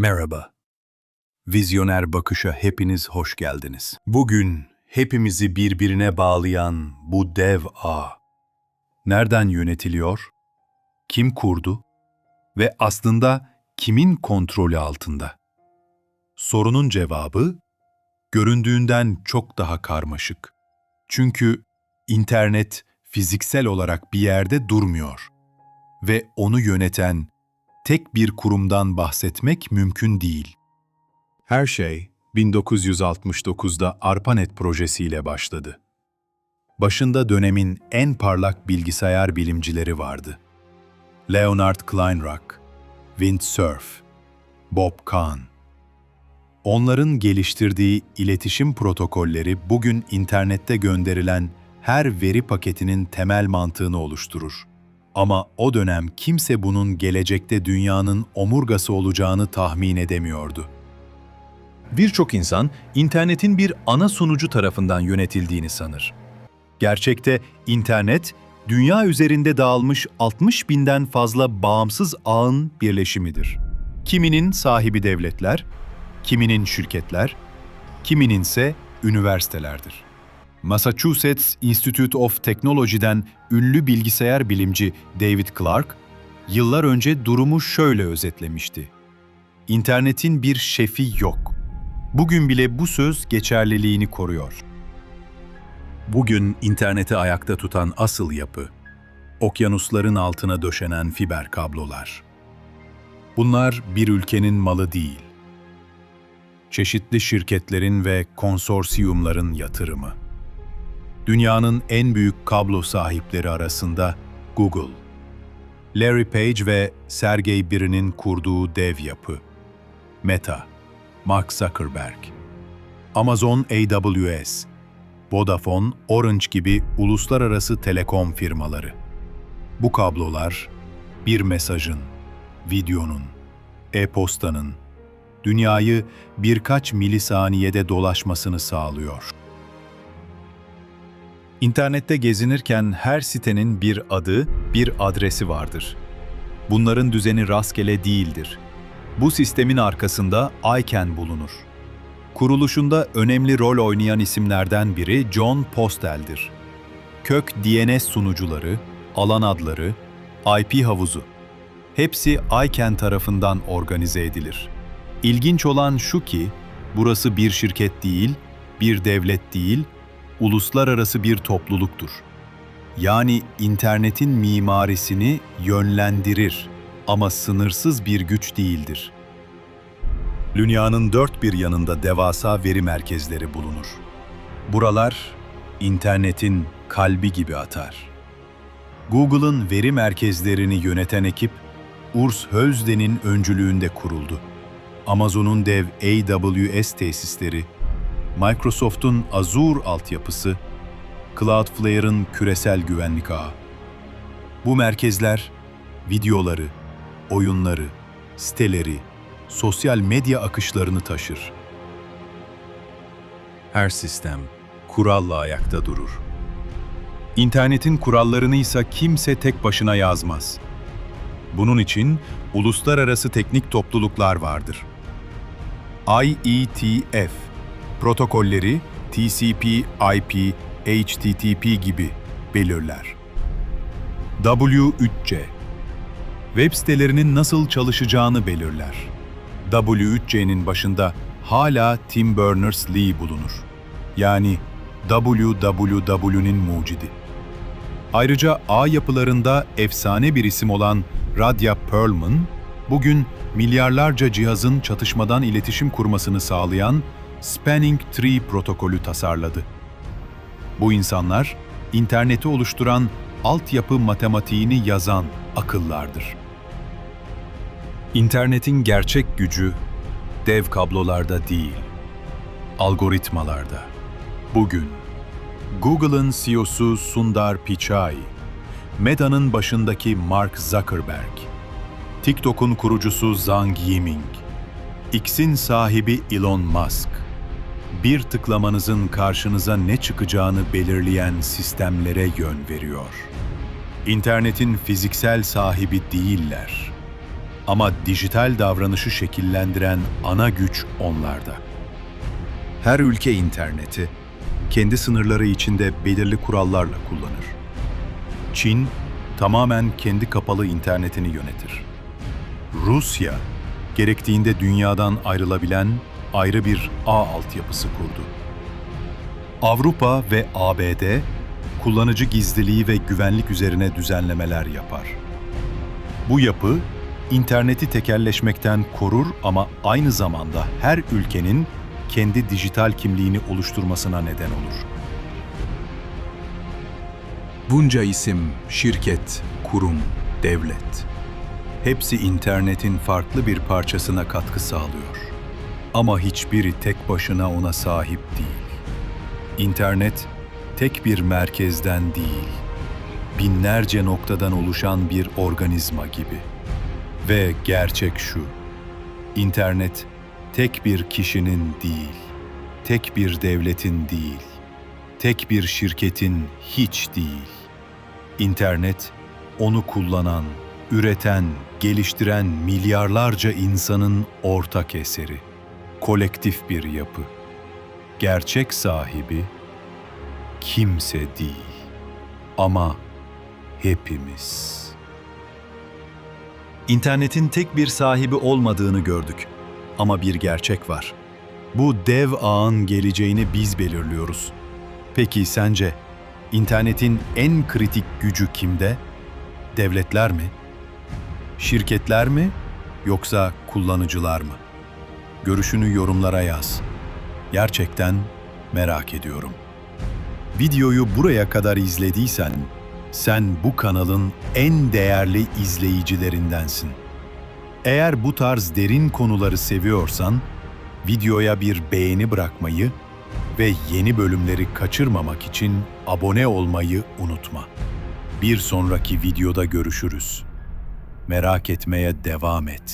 Merhaba. Vizyoner Bakış'a hepiniz hoş geldiniz. Bugün hepimizi birbirine bağlayan bu dev ağ nereden yönetiliyor? Kim kurdu? Ve aslında kimin kontrolü altında? Sorunun cevabı göründüğünden çok daha karmaşık. Çünkü internet fiziksel olarak bir yerde durmuyor ve onu yöneten tek bir kurumdan bahsetmek mümkün değil. Her şey 1969'da ARPANET projesiyle başladı. Başında dönemin en parlak bilgisayar bilimcileri vardı. Leonard Kleinrock, Vint Cerf, Bob Kahn. Onların geliştirdiği iletişim protokolleri bugün internette gönderilen her veri paketinin temel mantığını oluşturur. Ama o dönem kimse bunun gelecekte dünyanın omurgası olacağını tahmin edemiyordu. Birçok insan internetin bir ana sunucu tarafından yönetildiğini sanır. Gerçekte internet, dünya üzerinde dağılmış 60 binden fazla bağımsız ağın birleşimidir. Kiminin sahibi devletler, kiminin şirketler, kimininse üniversitelerdir. Massachusetts Institute of Technology'den ünlü bilgisayar bilimci David Clark, yıllar önce durumu şöyle özetlemişti. İnternetin bir şefi yok. Bugün bile bu söz geçerliliğini koruyor. Bugün interneti ayakta tutan asıl yapı, okyanusların altına döşenen fiber kablolar. Bunlar bir ülkenin malı değil. Çeşitli şirketlerin ve konsorsiyumların yatırımı. Dünyanın en büyük kablo sahipleri arasında Google, Larry Page ve Sergey Brin'in kurduğu dev yapı, Meta, Mark Zuckerberg, Amazon AWS, Vodafone, Orange gibi uluslararası telekom firmaları. Bu kablolar bir mesajın, videonun, e-postanın dünyayı birkaç milisaniyede dolaşmasını sağlıyor. İnternette gezinirken her sitenin bir adı, bir adresi vardır. Bunların düzeni rastgele değildir. Bu sistemin arkasında ICANN bulunur. Kuruluşunda önemli rol oynayan isimlerden biri John Postel'dir. Kök DNS sunucuları, alan adları, IP havuzu. Hepsi ICANN tarafından organize edilir. İlginç olan şu ki, burası bir şirket değil, bir devlet değil, uluslararası bir topluluktur. Yani internetin mimarisini yönlendirir ama sınırsız bir güç değildir. Dünyanın dört bir yanında devasa veri merkezleri bulunur. Buralar internetin kalbi gibi atar. Google'ın veri merkezlerini yöneten ekip Urs Hölzden'in öncülüğünde kuruldu. Amazon'un dev AWS tesisleri, Microsoft'un Azure altyapısı, Cloudflare'ın küresel güvenlik ağı. Bu merkezler videoları, oyunları, siteleri, sosyal medya akışlarını taşır. Her sistem kuralla ayakta durur. İnternetin kurallarını ise kimse tek başına yazmaz. Bunun için uluslararası teknik topluluklar vardır. IETF protokolleri TCP, IP, HTTP gibi belirler. W3C web sitelerinin nasıl çalışacağını belirler. W3C'nin başında hala Tim Berners-Lee bulunur. Yani www'nin mucidi. Ayrıca ağ yapılarında efsane bir isim olan Radia Perlman, bugün milyarlarca cihazın çatışmadan iletişim kurmasını sağlayan Spanning Tree protokolü tasarladı. Bu insanlar, interneti oluşturan altyapı matematiğini yazan akıllardır. İnternetin gerçek gücü dev kablolarda değil, algoritmalarda. Bugün Google'ın CEO'su Sundar Pichai, Meta'nın başındaki Mark Zuckerberg, TikTok'un kurucusu Zhang Yiming, X'in sahibi Elon Musk, bir tıklamanızın karşınıza ne çıkacağını belirleyen sistemlere yön veriyor. İnternetin fiziksel sahibi değiller Ama dijital davranışı şekillendiren ana güç onlarda. Her ülke interneti kendi sınırları içinde belirli kurallarla kullanır. Çin tamamen kendi kapalı internetini yönetir. Rusya gerektiğinde dünyadan ayrılabilen ayrı bir ağ altyapısı kurdu. Avrupa ve ABD kullanıcı gizliliği ve güvenlik üzerine düzenlemeler yapar. Bu yapı interneti tekelleşmekten korur ama aynı zamanda her ülkenin kendi dijital kimliğini oluşturmasına neden olur. Bunca isim, şirket, kurum, devlet. Hepsi internetin farklı bir parçasına katkı sağlıyor. Ama hiçbiri tek başına ona sahip değil. İnternet tek bir merkezden değil, binlerce noktadan oluşan bir organizma gibi. Ve gerçek şu, internet tek bir kişinin değil, tek bir devletin değil, tek bir şirketin hiç değil. İnternet, onu kullanan, üreten, geliştiren milyarlarca insanın ortak eseri. Kolektif bir yapı. Gerçek sahibi kimse değil. Ama hepimiz. İnternetin tek bir sahibi olmadığını gördük. Ama bir gerçek var. Bu dev ağın geleceğini biz belirliyoruz. Peki sence internetin en kritik gücü kimde? Devletler mi? Şirketler mi yoksa kullanıcılar mı? Görüşünü yorumlara yaz. Gerçekten merak ediyorum. Videoyu buraya kadar izlediysen sen bu kanalın en değerli izleyicilerindensin. Eğer bu tarz derin konuları seviyorsan videoya bir beğeni bırakmayı ve yeni bölümleri kaçırmamak için abone olmayı unutma. Bir sonraki videoda görüşürüz. Merak etmeye devam et.